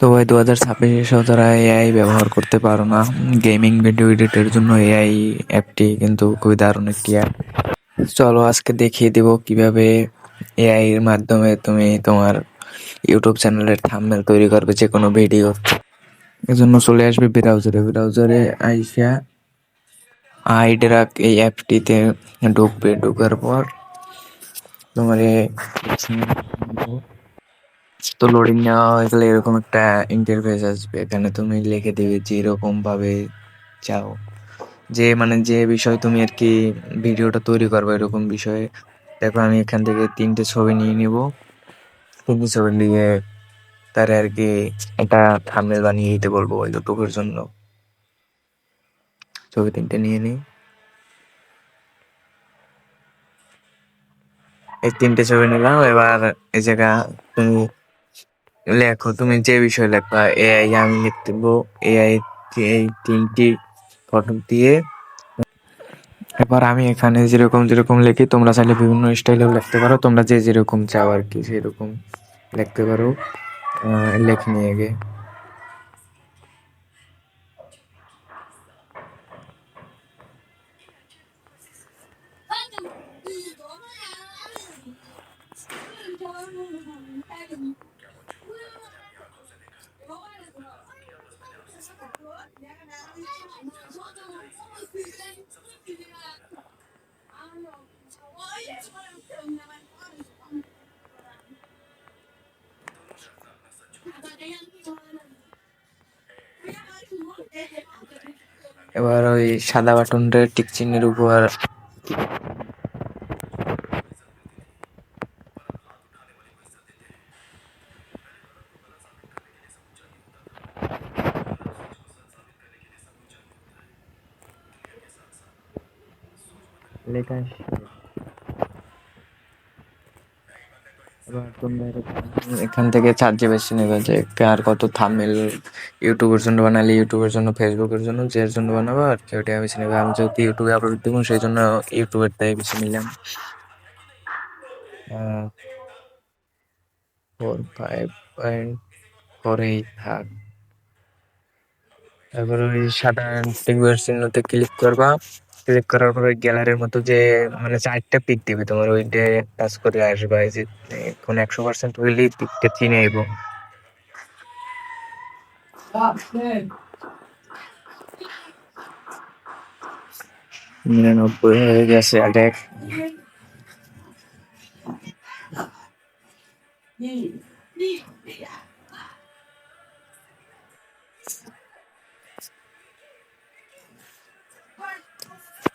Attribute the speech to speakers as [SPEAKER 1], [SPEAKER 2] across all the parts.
[SPEAKER 1] তো দু হাজার ছাব্বিশে এসেও যারা এআই ব্যবহার করতে পারো না গেমিং ভিডিও এডিটের জন্য এআই অ্যাপটি কিন্তু খুবই দারুণ একটি অ্যাপ চলো আজকে দেখিয়ে দেব কীভাবে এআই এর মাধ্যমে তুমি তোমার ইউটিউব চ্যানেলের থাম্বনেল তৈরি করবে যে কোনো ভিডিও এজন্য চলে আসবে ব্রাউজারে ব্রাউজারে আইসা আইড্রাক এই অ্যাপটিতে ঢুকবে। ঢোকার পর তোমার তো লোডিং নেওয়া হয়ে গেলে এরকম একটা ইন্টারফেস আসবে। এখানে তুমি লিখে দেবে যে এরকম ভাবে চাও। যে মানে যে বিষয় তুমি আর কি ভিডিওটা তৈরি করবে এরকম বিষয়ে। দেখো আমি এখান থেকে তিনটে ছবি নিয়ে নিব। তিনটে ছবি নিয়ে তার আর কি একটা থাম্বনেল বানিয়ে দিতে বলব ওই ইউটিউবের জন্য। ছবি তিনটে নিয়ে নিই। এই তিনটে ছবি নিলাম। এবার এই জায়গা তুমি লেখো, তুমি যে বিষয় লেখবা এআই আমি লিখতে এআই এই তিনটি ফটো দিয়ে। এবার আমি এখানে যেরকম যেরকম লিখি, তোমরা চাইলে বিভিন্ন স্টাইলেও লিখতে পারো, তোমরা যে যেরকম চাও আর কি, সেরকম লিখতে পারো। লেখ নিয়ে গে এবার ওই সাদা বাটনটা টিক চিহ্নের উপর লেখা এখান থেকে চার্জ বেশি নেবে যে কার কত থাম্বনেল ইউটিউবের জন্য বানালে ইউটিউবের জন্য ফেসবুকের জন্য, যে জন্য বানাবো, আর কি ওটা বেছে নেবে আমি যেহেতু ইউটিউবে আপলোড দেবো, সেই জন্য ইউটিউবের তাই বেছে নিলাম four five point four eight থাক তারপর ওই সাদা টিকবের চিহ্নতে ক্লিক করবা। ক্লিক করার পরে গ্যালারির মতো যে মানে চারটা পিক দিবে তোমার ওইটা টাচ করে আসবা যে এখন একশো পার্সেন্ট হইলেই পিকটা চিনে আইব নিরানব্বই হয়ে গেছে আগে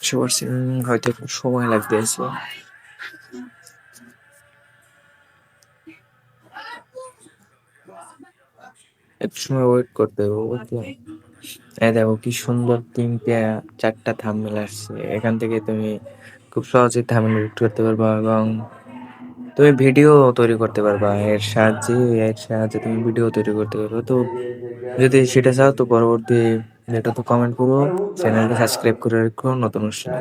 [SPEAKER 1] একশো পার্সেন্ট হয়তো একটু সময় লাগবে আছে একটু সময় ওয়েট করতে হবে, বুঝলে? দেখো কি সুন্দর তিনটে, চারটা থাম্বনেল আসছে। এখান থেকে তুমি খুব সহজেই থাম্বনেল এডিট করতে পারবা এবং তুমি ভিডিও তৈরি করতে পারবা। এর সাহায্যে এর সাহায্যে তুমি ভিডিও তৈরি করতে পারবে। তো যদি সেটা চাও, তো পরবর্তী যেটা তো কমেন্ট করো চ্যানেলটা সাবস্ক্রাইব করে রাখো নতুন অনুষ্ঠান।